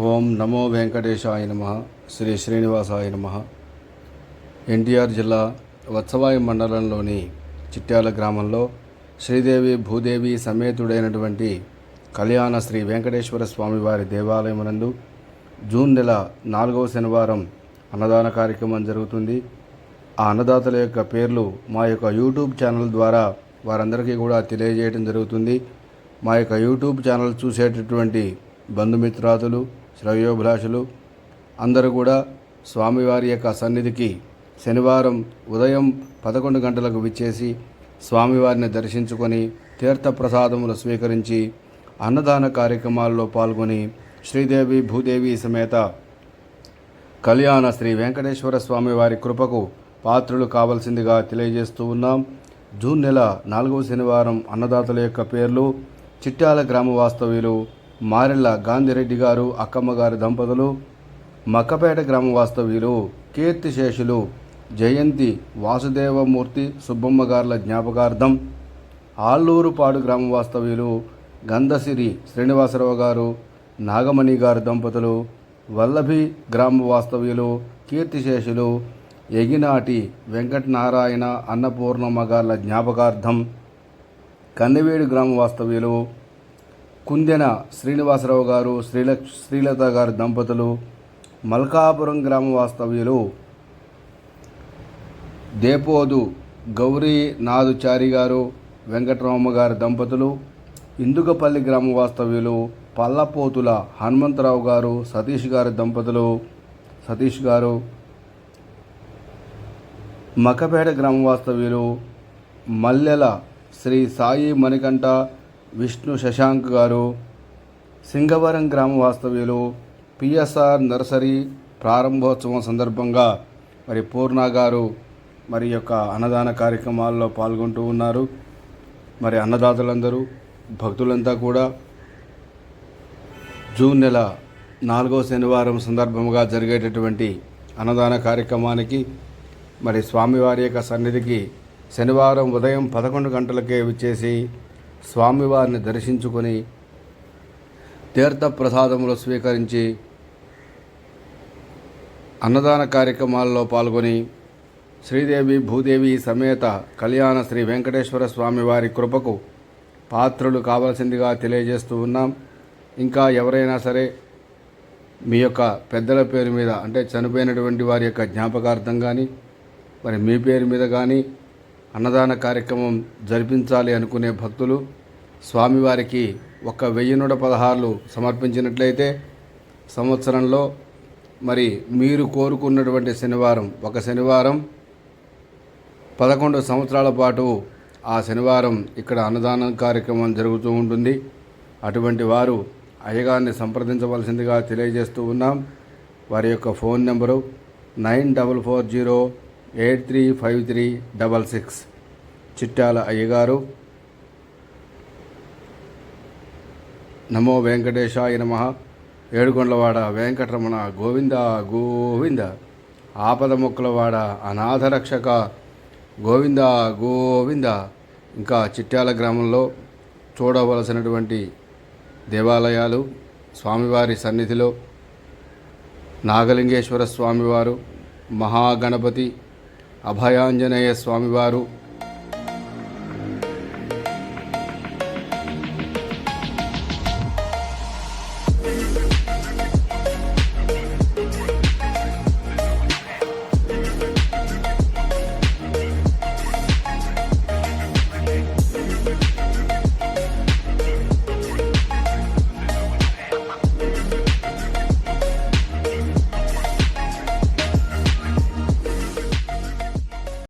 ఓం నమో వెంకటేశాయ నమ. శ్రీ శ్రీనివాసాయ నమ. ఎన్టీఆర్ జిల్లా వత్సవాయి మండలంలోని చిట్యాల గ్రామంలో శ్రీదేవి భూదేవి సమేతుడైనటువంటి కళ్యాణ శ్రీ వెంకటేశ్వర స్వామివారి దేవాలయమునందు జూన్ నెల నాలుగవ శనివారం అన్నదాన కార్యక్రమం జరుగుతుంది. ఆ అన్నదాతల యొక్క పేర్లు మా యొక్క యూట్యూబ్ ఛానల్ ద్వారా వారందరికీ కూడా తెలియజేయడం జరుగుతుంది. మా యొక్క యూట్యూబ్ ఛానల్ చూసేటటువంటి బంధుమిత్రాదులు శ్రవ్యోభిలాషులు అందరూ కూడా స్వామివారి యొక్క సన్నిధికి శనివారం ఉదయం పదకొండు గంటలకు విచ్చేసి స్వామివారిని దర్శించుకొని తీర్థప్రసాదములు స్వీకరించి అన్నదాన కార్యక్రమాల్లో పాల్గొని శ్రీదేవి భూదేవి సమేత కళ్యాణ శ్రీ వెంకటేశ్వర స్వామి వారి కృపకు పాత్రులు కావలసిందిగా తెలియజేస్తూ ఉన్నాం. జూన్ నెల నాలుగవ శనివారం అన్నదాతల యొక్క పేర్లు చిట్టాల గ్రామ వాస్తవ్యులు మారెళ్ళ గాంధిరెడ్డి గారు అక్కమ్మ గారి దంపతులు మక్కపేట గ్రామ వాస్తవ్యులు కీర్తిశేషులు జయంతి వాసుదేవమూర్తి సుబ్బమ్మ గారుల జ్ఞాపకార్థం ఆళ్ళూరుపాడు గ్రామ వాస్తవ్యులు గంధసిరి శ్రీనివాసరావు గారు నాగమణి గారి దంపతులు వల్లభి గ్రామ వాస్తవ్యులు కీర్తిశేషులు ఎగినాటి వెంకటనారాయణ అన్నపూర్ణమ్మ గార్ల జ్ఞాపకార్థం కన్నవేడు గ్రామ వాస్తవ్యులు కుందెన శ్రీనివాసరావు గారు శ్రీల శ్రీలత గారి దంపతులు మల్కాపురం గ్రామ వాస్తవ్యులు దేపోదు గౌరీ నాదుచారి గారు వెంకటరామ గారి దంపతులు ఇందుకపల్లి గ్రామ వాస్తవ్యులు పల్లపోతుల హనుమంతరావు గారు సతీష్ గారి దంపతులు సతీష్ గారు మకపేట గ్రామ వాస్తవ్యులు మల్లెల శ్రీ సాయి మణికంఠ విష్ణు శశాంక్ గారు సింగవరం గ్రామ వాస్తవ్యులు పిఎస్ఆర్ నర్సరీ ప్రారంభోత్సవం సందర్భంగా మరి పూర్ణ గారు మరి యొక్క అన్నదాన కార్యక్రమాల్లో పాల్గొంటూ ఉన్నారు. మరి అన్నదాతలందరూ భక్తులంతా కూడా జూన్ నెల నాలుగో శనివారం సందర్భంగా జరిగేటటువంటి అన్నదాన కార్యక్రమానికి మరి స్వామివారి యొక్క సన్నిధికి శనివారం ఉదయం పదకొండు గంటలకే విచ్చేసి స్వామివారిని దర్శించుకొని తీర్థ ప్రసాదములు స్వీకరించి అన్నదాన కార్యక్రమాల్లో పాల్గొని శ్రీదేవి భూదేవి సమేత కళ్యాణ శ్రీ వెంకటేశ్వర స్వామి వారి కృపకు పాత్రులు కావలసిందిగా తెలియజేస్తూ ఉన్నాం. ఇంకా ఎవరైనా సరే మీ యొక్క పెద్దల పేరు మీద అంటే చనిపోయినటువంటి వారి యొక్క జ్ఞాపకార్థం కానీ మరి మీ పేరు మీద కానీ అన్నదాన కార్యక్రమం జరిపించాలి అనుకునే భక్తులు స్వామివారికి ఒక వెయ్యి నూట పదహారులు సమర్పించినట్లయితే సంవత్సరంలో మరి మీరు కోరుకున్నటువంటి శనివారం ఒక శనివారం పదకొండు సంవత్సరాల పాటు ఆ శనివారం ఇక్కడ అన్నదాన కార్యక్రమం జరుగుతూ ఉంటుంది. అటువంటి వారు అయ్యగారిని సంప్రదించవలసిందిగా తెలియజేస్తూ ఉన్నాం. వారి యొక్క phone number nine double four zero eight three five three double six. Chittala అయ్యగారు. నమో వెంకటేశాయ నమ. ఏడుకొండలవాడ వెంకటరమణ గోవింద గోవింద. ఆపద మొక్కలవాడ అనాథరక్షక గోవింద గోవింద. ఇంకా చిట్యాల గ్రామంలో చూడవలసినటువంటి దేవాలయాలు స్వామివారి సన్నిధిలో నాగలింగేశ్వర స్వామివారు మహాగణపతి అభయాంజనేయ స్వామివారు